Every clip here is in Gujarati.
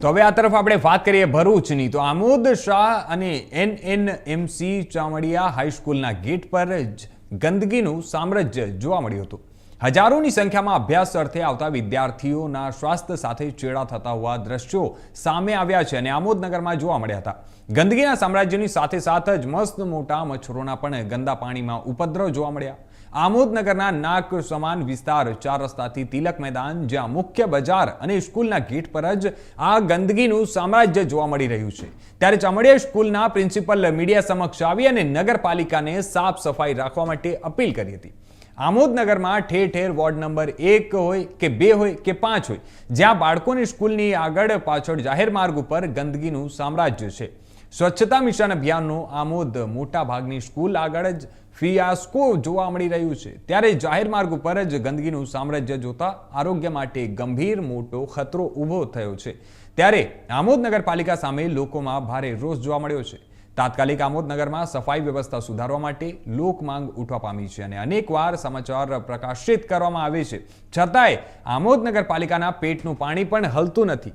તો હવે આ તરફ આપણે વાત કરીએ ભરૂચની. તો આમોદ શાહ અને એન એન એમસી ચામડિયા હાઈસ્કૂલના ગેટ પર જ ગંદકીનું સામ્રાજ્ય જોવા મળ્યું હતું. હજારોની સંખ્યામાં અભ્યાસ અર્થે આવતા વિદ્યાર્થીઓના સ્વાસ્થ્ય સાથે ચેડા થતા હોવા દ્રશ્યો સામે આવ્યા છે અને આમોદનગરમાં જોવા મળ્યા હતા. ગંદકીના સામ્રાજ્યની સાથે સાથે જ મસ્ત મોટા મચ્છરોના પણ ગંદા પાણીમાં ઉપદ્રવ જોવા મળ્યા. આમોદનગરના નાક સમાન વિસ્તાર ચાર રસ્તાથી તિલક મેદાન, જ્યાં મુખ્ય બજાર અને સ્કૂલના ગેટ પર જ આ ગંદકીનું સામ્રાજ્ય જોવા મળી રહ્યું છે. ત્યારે ચામડિયા સ્કૂલના પ્રિન્સિપલ મીડિયા સમક્ષ આવી અને નગરપાલિકાને સાફ સફાઈ રાખવા માટે અપીલ કરી હતી. આમોદનગરમાં ઠેર ઠેર વોર્ડ નંબર એક હોય કે બે હોય કે પાંચ હોય, જ્યાં બાળકોની સ્કૂલની આગળ પાછળ જાહેર માર્ગ ઉપર ગંદકીનું સામ્રાજ્ય છે. સ્વચ્છતા મિશન અભિયાનનું આમોદ મોટાભાગની સ્કૂલ આગળ જ ફિયાસ્કો જોવા મળી રહ્યું છે. ત્યારે જાહેર માર્ગ ઉપર જ ગંદકીનું સામ્રાજ્ય જોતા આરોગ્ય માટે ગંભીર મોટો ખતરો ઊભો થયો છે. ત્યારે આમોદ નગરપાલિકા સામે લોકોમાં ભારે રોષ જોવા મળ્યો છે. તાત્કાલિક આમોદનગરમાં સફાઈ વ્યવસ્થા સુધારવા માટે લોક માંગ ઉઠવા પામી છે અને અનેકવાર સમાચાર પ્રકાશિત કરવામાં આવે છે. છતાંય આમોદ નગરપાલિકાના પેટનું પાણી પણ હલતું નથી.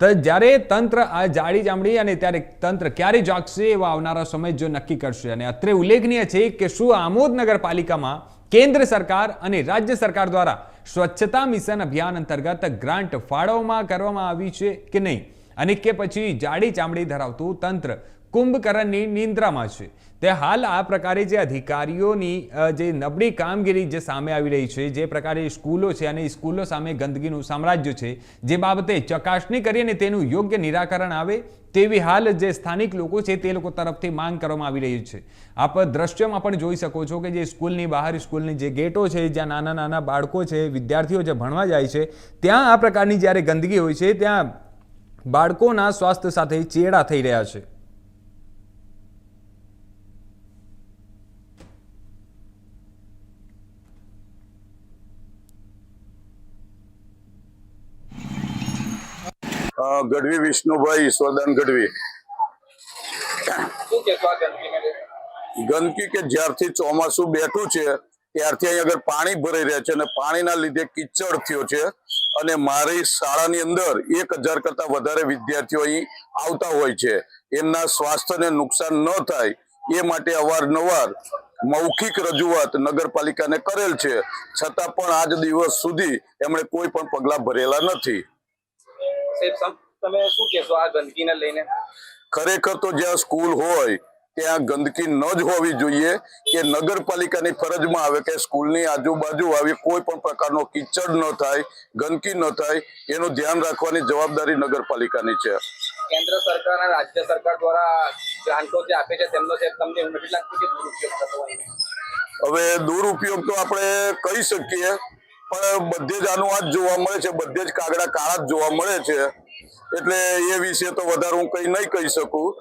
તો જ્યારે તંત્ર, આ જાડી જામડી અને ત્યારે તંત્ર ક્યારે જાગશે એવા આવનારા સમય જો નક્કી કરશે? અને અત્રે ઉલ્લેખનીય છે કે શું આમોદ નગરપાલિકામાં કેન્દ્ર સરકાર અને રાજ્ય સરકાર દ્વારા સ્વચ્છતા મિશન અભિયાન અંતર્ગત ગ્રાન્ટ ફાળવવામાં કરવામાં આવી છે કે નહીં? અને કે પછી જાડી ચામડી ધરાવતું તંત્ર કુંભકર્ણની નિંદ્રામાં છે. તે હાલ આ પ્રકારે જે અધિકારીઓની જે નબળી કામગીરી જે સામે આવી રહી છે, જે પ્રકારે સ્કૂલો છે અને સ્કૂલો સામે ગંદકીનું સામ્રાજ્ય છે, જે બાબતે ચકાસણી કરી અને તેનું યોગ્ય નિરાકરણ આવે તેવી હાલ જે સ્થાનિક લોકો છે તે લોકો તરફથી માંગ કરવામાં આવી રહી છે. આપ દ્રશ્યમાં પણ જોઈ શકો છો કે જે સ્કૂલની બહાર, સ્કૂલની જે ગેટો છે, જ્યાં નાના નાના બાળકો છે, વિદ્યાર્થીઓ જે ભણવા જાય છે, ત્યાં આ પ્રકારની જ્યારે ગંદકી હોય છે, ત્યાં બાળકોના સ્વાસ્થ્ય સાથે ચેડા થઈ રહ્યા છે. ગઢવી વિષ્ણુભાઈ ઈશ્વરદાન ગઢવી? ગંદકી કે જ્યારથી ચોમાસું બેઠું છે ત્યારથી અહીં આગળ પાણી ભરાઈ રહ્યા છે અને પાણીના લીધે કિચડ થયો છે અને મારી શાળાની અંદર એક હજાર કરતા વધારે વિદ્યાર્થીઓ અહીં આવતા હોય છે. એમના સ્વાસ્થ્યને નુકસાન ન થાય એ માટે અવારનવાર મૌખિક રજૂઆત નગરપાલિકાને કરેલ છે. છતાં પણ આજ દિવસ સુધી એમણે કોઈ પણ પગલાં ભરેલા નથી. સાહેબ તમે શું કહેશો આ ગંદકીને લઈને? ખરેખર તો જ્યાં સ્કૂલ હોય ત્યાં ગંદકી ન જ હોવી જોઈએ કે નગરપાલિકાની ફરજમાં આવે કે સ્કૂલની આજુબાજુ આવી કોઈ પણ પ્રકારનો કિચડ ન થાય ગંદકી ન થાય એનું ધ્યાન રાખવાની જવાબદારી નગરપાલિકાની છે. કેન્દ્ર સરકાર અને રાજ્ય સરકાર દ્વારા ગ્રાન્ટો જે આપે છે તેમનો સાહેબ તમને નથી લાગતું કે દુરુપયોગ થતો હોય હવે દુરુપયોગ તો આપણે કહી શકીએ પણ બધે જ આનું આ જોવા મળે છે, બધે જ કાગડા કાળા જ જોવા મળે છે. એટલે એ વિશે તો વધારે હું કંઈ નહીં કહી શકું.